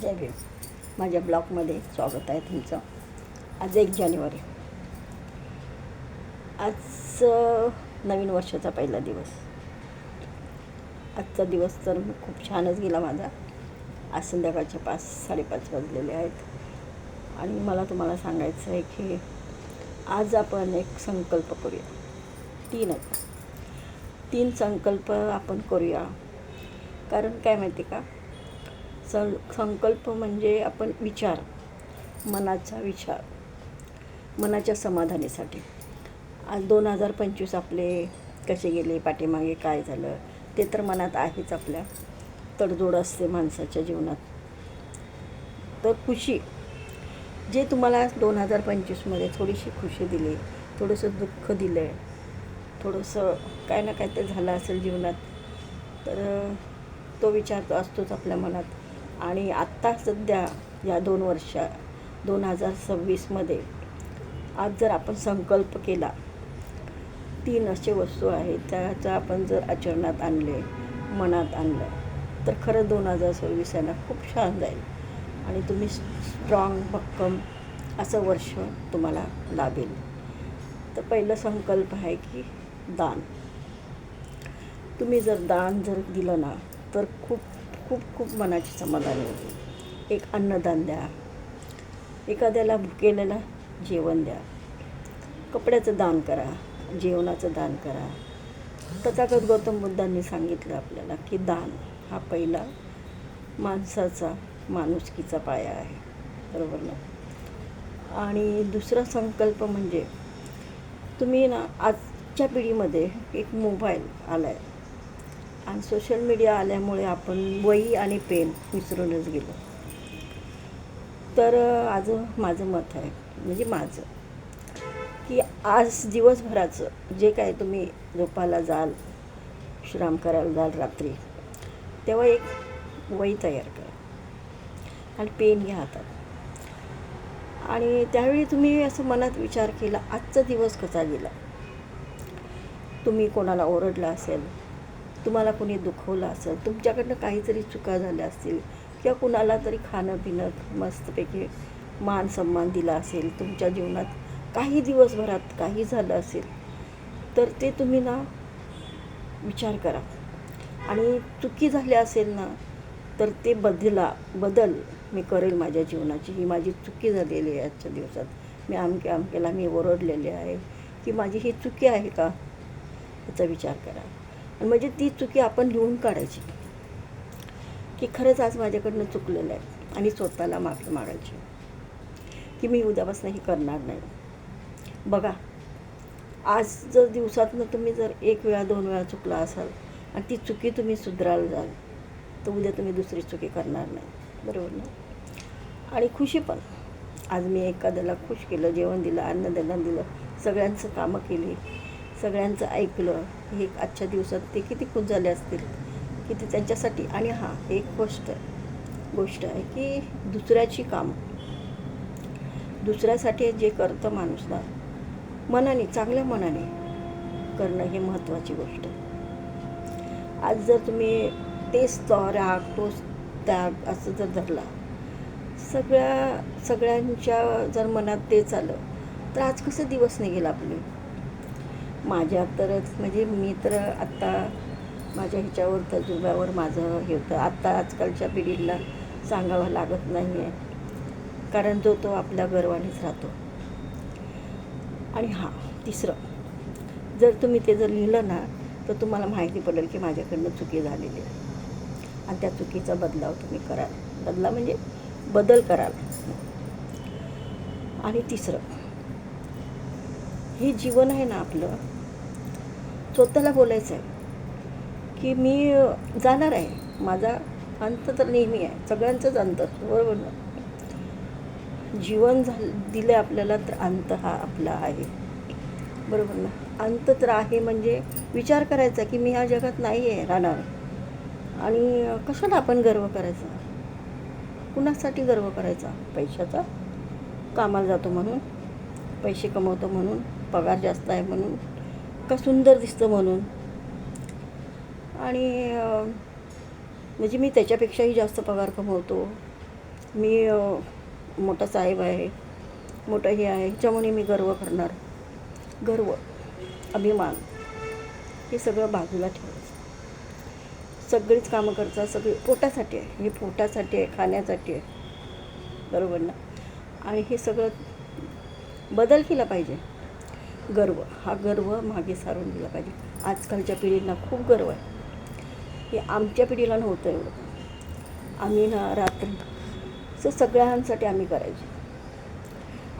जय भीम माझ्या ब्लॉगमध्ये स्वागत आहे तुमचं. आज एक जानेवारी. आज नवीन वर्षाचा पहिला दिवस. आजचा दिवस तर खूप छानच गेला माझा. आज संध्याकाळचे पाच साडेपाच वाजलेले आहेत. आणि मला तुम्हाला सांगायचं आहे की आज आपण एक संकल्प करूया. तीन तीन संकल्प आपण करूया. कारण काय माहिती का? सं संकल्प म्हणजे आपण विचार मनाचा विचार मनाच्या समाधानीसाठी. आज दोन हजार पंचवीस आपले कसे गेले पाठीमागे काय झालं ते तर मनात आहेच आपल्या. तडजोड असते माणसाच्या जीवनात. तर खुशी. जे तुम्हाला दोन हजार पंचवीसमध्ये थोडीशी खुशी दिली थोडंसं दुःख दिलं आहे थोडंसं काय ना काय ते झालं असेल जीवनात तर तो विचार तो असतोच आपल्या मनात. आणि आत्ता सध्या या दोन वर्षा दोन हजार सव्वीसमध्ये आज जर आपण संकल्प केला तीन असे वस्तू आहेत त्याचा आपण जर आचरणात आणले मनात आणलं तर खरं दोन हजार सव्वीस यांना खूप छान जाईल. आणि तुम्ही स्ट्रॉंग भक्कम असं वर्ष तुम्हाला लाभेल. तर पहिलं संकल्प आहे की दान. तुम्ही जर दान जर दिलं ना तर खूप खूप खूप मनाची समाधानी होते. एक अन्नदान द्या. एखाद्याला भुकेलेला जेवण द्या. कपड्याचं दान करा जेवणाचं दान करा. तथागत गौतम बुद्धांनी सांगितलं आपल्याला की दान हा पहिला माणसाचा माणुसकीचा पाया आहे. बरोबर ना? आणि दुसरा संकल्प म्हणजे तुम्ही ना आजच्या पिढीमध्ये एक मोबाईल आला आहे आणि सोशल मीडिया आल्यामुळे आपण वही आणि पेन विसरूनच गेलो. तर आज माझं मत आहे म्हणजे माझं की आज दिवसभराचं जे काय तुम्ही झोपायला जाल विश्राम करायला जाल रात्री तेव्हा एक वही तयार करा. आणि पेन घ्या हातात आणि त्यावेळी तुम्ही असं मनात विचार केला आजचा दिवस कसा गेला? तुम्ही कोणाला ओरडला असेल तुम्हाला कोणी दुखवलं असेल तुमच्याकडनं काहीतरी चुका झाल्या असतील किंवा कुणाला तरी खाणं पिणं मस्तपैकी मान सन्मान दिला असेल तुमच्या जीवनात काही दिवसभरात काही झालं असेल तर ते तुम्ही ना विचार करा. आणि चुकी झाली असेल ना तर ते बदला बदल मी करेल माझ्या जीवनाची. ही माझी चुकी झालेली आहे आजच्या दिवसात. मी आमके आमकेला मी ओरडलेले आहे की माझी ही चुकी आहे का? याचा विचार करा. म्हणजे ती चुकी आपण लिहून काढायची. की खरंच आज माझ्याकडनं चुकलेलं आहे आणि स्वतःला माफी मागायची. की मी उद्यापासून हे करणार नाही. बघा आज जर दिवसातनं तुम्ही जर एक वेळा दोन वेळा चुकला असाल आणि ती चुकी तुम्ही सुधारायला जाल तर उद्या तुम्ही दुसरी चुकी करणार नाही. बरोबर ना? आणि खुशी पण. आज मी एखाद्याला खुश केलं जेवण दिलं अन्नदान दिलं सगळ्यांचं कामं केली सगळ्यांचं ऐकलं हे आजच्या दिवसात ते किती खुश झाले असतील किती त्यांच्यासाठी. आणि हां एक गोष्ट गोष्ट आहे की दुसऱ्याची कामं दुसऱ्यासाठी जे करतं माणूसला मनाने चांगल्या मनाने करणं हे महत्त्वाची गोष्ट. आज जर तुम्ही तेच तो राग तोच त्याग असं जर धरला सगळ्या सगळ्यांच्या जर मनात तेच आलं तर आज कसं दिवस निघेल आपले? माझ्या तरच म्हणजे मी तर आत्ता माझ्या ह्याच्यावर तजुर्ब्यावर माझं हे होतं. आत्ता आजकालच्या पिढीला सांगावं लागत नाही आहे कारण जो तो आपल्या गर्वानेच राहतो. आणि हां तिसरं. जर तुम्ही ते जर लिहिलं ना तर तुम्हाला माहिती पडेल की माझ्याकडनं चुकी झालेली आहे. आणि त्या चुकीचा बदलाव तुम्ही कराल. बदला म्हणजे बदल कराल. आणि तिसरं हे जीवन आहे ना आपलं स्वतःला बोलायचं आहे की मी जाणार आहे. माझा अंत तर नेहमी आहे. सगळ्यांचंच अंत. बरोबर ना? जीवन झालं दिलं आपल्याला तर अंत हा आपला आहे. बरोबर ना? अंत तर आहे म्हणजे विचार करायचा की मी ह्या जगात नाही आहे राहणार. आणि कशाला आपण गर्व करायचा? कुणासाठी गर्व करायचा? पैशाचा? कामाला जातो म्हणून? पैसे कमवतो म्हणून? पगार जास्त आहे म्हणून? का सुंदर दिसतं म्हणून. आणि म्हणजे मी त्याच्यापेक्षाही जास्त पगार कमवतो. मी मोठा साहेब आहे मोठं हे आहे ह्याच्यामुळे मी गर्व करणार. गर्व अभिमान हे सगळं बाजूला ठेवायचं सगळीच कामं करतात सगळी पोटासाठी आहे हे पोटासाठी आहे खाण्यासाठी आहे. बरोबर ना? आणि हे सगळं बदल केला पाहिजे. गर्व. हा गर्व मागे सारून दिला पाहिजे. आजकालच्या पिढींना खूप गर्व आहे. हे आमच्या पिढीला नव्हतं एवढं. आम्ही ना रात्री सगळ्यांसाठी आम्ही करायचो.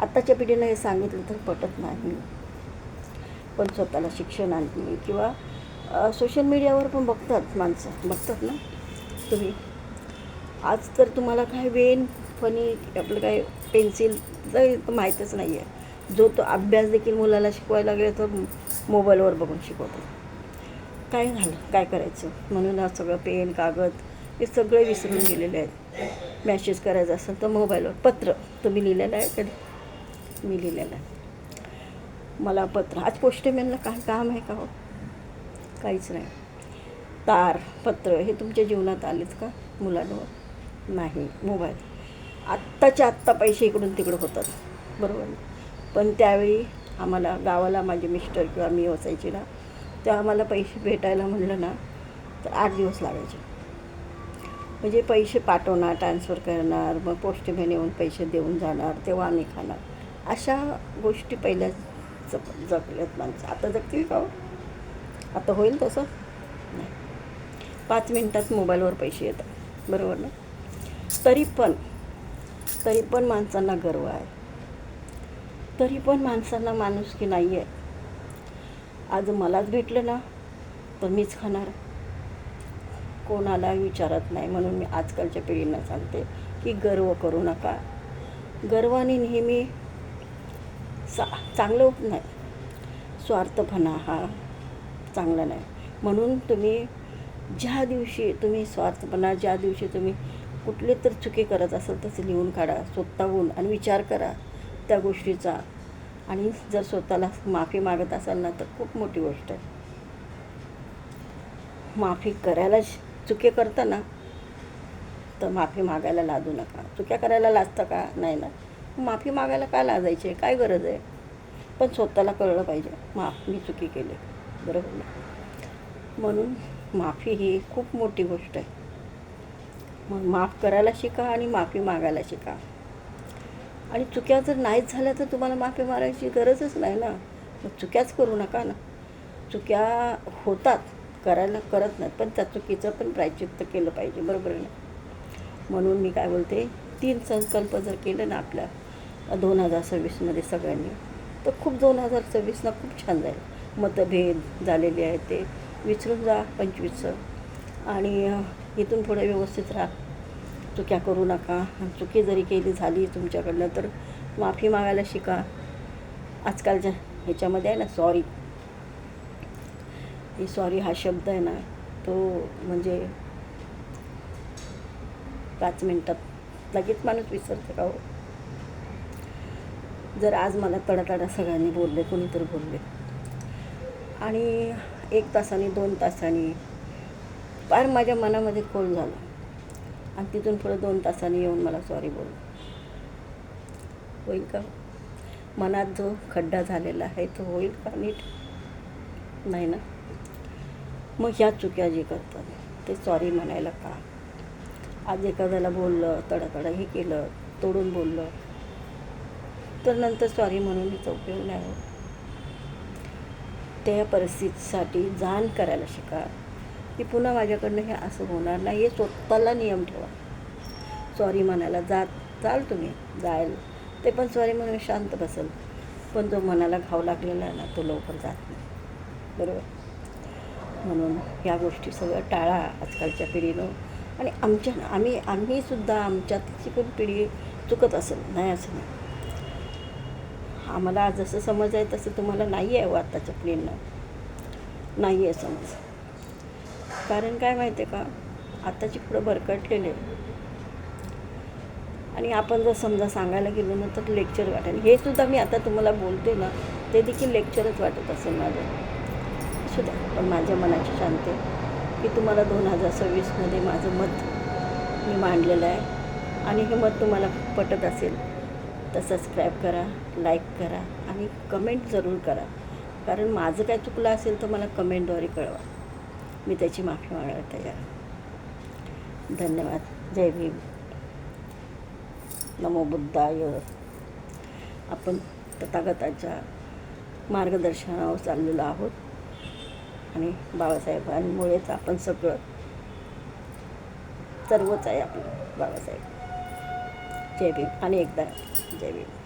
आत्ताच्या पिढीनं हे सांगितलं तर पटत नाही. पण स्वतःला शिक्षण आणली किंवा सोशल मीडियावर पण बघतात माणसं. बघतात ना तुम्ही? आज तर तुम्हाला काय वेन फनी आपलं काय पेन्सिल तर माहीतच नाही आहे जो तो अभ्यास देखील मुलाला शिकवायला लागले तर मोबाईलवर बघून शिकवतो. काय झालं? काय करायचं? म्हणून आज सगळं पेन कागद हे सगळे विसरून गेलेले आहेत. मॅसेज करायचं असेल तर मोबाईलवर पत्र. तुम्ही लिहिलेलं आहे कधी मी लिहिलेलं आहे. मला पत्र. आज पोस्टमॅनला काय काम आहे का हो? काहीच नाही. तार पत्र हे तुमच्या जीवनात आलेत का मुलांवर? नाही. मोबाईल. आत्ताच्या आत्ता पैसे इकडून तिकडं होतात. बरोबर पण त्यावेळी आम्हाला गावाला माझे मिस्टर किंवा मी असायची ना तेव्हा आम्हाला पैसे भेटायला म्हणलं ना तर आठ दिवस लागायचे. म्हणजे पैसे पाठवणार ट्रान्सफर करणार मग पोस्टमॅन येऊन पैसे देऊन जाणार तेव्हा आम्ही खाणार. अशा गोष्टी पहिल्या जप जगल्यात माणसं. आता जगतील का हो? आता होईल तसं? नाही. पाच मिनटात मोबाईलवर पैसे येतात. बरोबर ना? तरी पण तरी पण माणसांना गर्व आहे. तरी पण माणसांना माणुसकी नाही आहे आज मलाच भेटलं ना तर मीच खाणार. कोणाला विचारत नाही म्हणून मी आजकालच्या पिढींना सांगते की गर्व करू नका. गर्वाने नेहमी सा चांगलं होत नाही. स्वार्थपणा हा चांगला नाही. म्हणून तुम्ही ज्या दिवशी तुम्ही स्वार्थपणा ज्या दिवशी तुम्ही कुठले तर चुकी करत असाल तसं लिहून काढा स्वतःहून आणि विचार करा. त्या गोष्टीचा. आणि जर स्वतःला माफी मागत असाल ना तर खूप मोठी गोष्ट आहे. माफी करायला चुके करता ना तर माफी मागायला लादू नका. चुक्या करायला लाजतं का? नाही ना. माफी मागायला काय लाजायचे? काय गरज आहे? पण स्वतःला कळलं पाहिजे. माफ मी चुकी केली. बरोबर ना म्हणून माफी ही खूप मोठी गोष्ट आहे. मग माफ करायला शिका आणि माफी मागायला शिका. आणि चुक्या जर नाहीच झाल्या तर तुम्हाला माफी मारायची गरजच नाही ना. मग चुक्याच करू नका ना. चुक्या होतात करायला करत नाहीत पण त्या चुकीचं पण प्रायचित्त केलं पाहिजे बरोबर आहे ना? म्हणून मी काय बोलते तीन संकल्प जर केलं ना आपल्या दोन हजार सव्वीसमध्ये सगळ्यांनी तर खूप दोन हजार सव्वीसला खूप छान जाईल. मतभेद झालेले आहेत ते. विसरून जा पंचवीसचं. आणि इथून पुढे व्यवस्थित राहा. चुक्या करू नका. चुकी जरी केली झाली तुमच्याकडनं तर माफी मागायला शिका. आजकालच्या ह्याच्यामध्ये आहे ना सॉरी ही सॉरी हा शब्द आहे ना तो म्हणजे पाच मिनटात लगेच माणूस विसरतो का हो? जर आज मला तडातडा सगळ्यांनी बोलले कोणीतरी बोलले. आणि एक तासाने दोन तासाने फार माझ्या मनामध्ये खोल झाला. आणि तिथून पुढे दोन तासांनी येऊन मला सॉरी बोल होईल का? मनात जो खड्डा झालेला आहे तो होईल का नीट? नाही ना? मग ह्या चुक्या जे करतात ते सॉरी म्हणायला का? आज एखाद्याला बोललं तडातडा हे केलं तोडून बोललं तर नंतर सॉरी म्हणून हिचा उपयोग नाही होत. त्या परिस्थितीसाठी जाण करायला शिका. की पुन्हा माझ्याकडनं हे असं होणार नाही हे स्वतःला नियम ठेवा. सॉरी म्हणायला जात चाल तुम्ही जायल. ते पण सॉरी म्हणून शांत बसेल. पण जो मनाला घाव लागलेला आहे ना तो लवकर जात नाही. बरोबर? म्हणून ह्या गोष्टी सगळं टाळा आजकालच्या पिढीनं. आणि आमच्या आम्ही आम्हीसुद्धा आमच्यातची पण पिढी चुकत असेल नाही असं नाही. आम्हाला जसं समज आहे तसं तुम्हाला नाही आहे हो आत्ताच्या पिढींना. नाही आहे समज. कारण काय माहिती आहे का? आत्ताची पुढं भरकटलेले आणि आपण जर समजा सांगायला गेलो ना तर लेक्चर वाटेल. हे सुद्धा मी आता तुम्हाला बोलते ना ते देखील लेक्चरच वाटत असेल माझं सुद्धा पण माझ्या मनाची शांती की तुम्हाला दोन हजार सव्वीसमध्ये माझं मत मी मांडलेलं आहे. आणि हे मत तुम्हाला पटत असेल तर सबस्क्राईब करा लाईक करा आणि कमेंट जरूर करा. कारण माझं काय चुकलं असेल तर मला कमेंटद्वारे कळवा. मी त्याची माफी मागायला तयार. धन्यवाद. जय भीम. नमो बुद्धाय. आपण तथागताच्या मार्गदर्शनावर चाललेलो आहोत. आणि बाबासाहेबांमुळेच आपण सगळं सर्वच आहे आपलं बाबासाहेब. जय भीम. आणि एकदा जय भीम.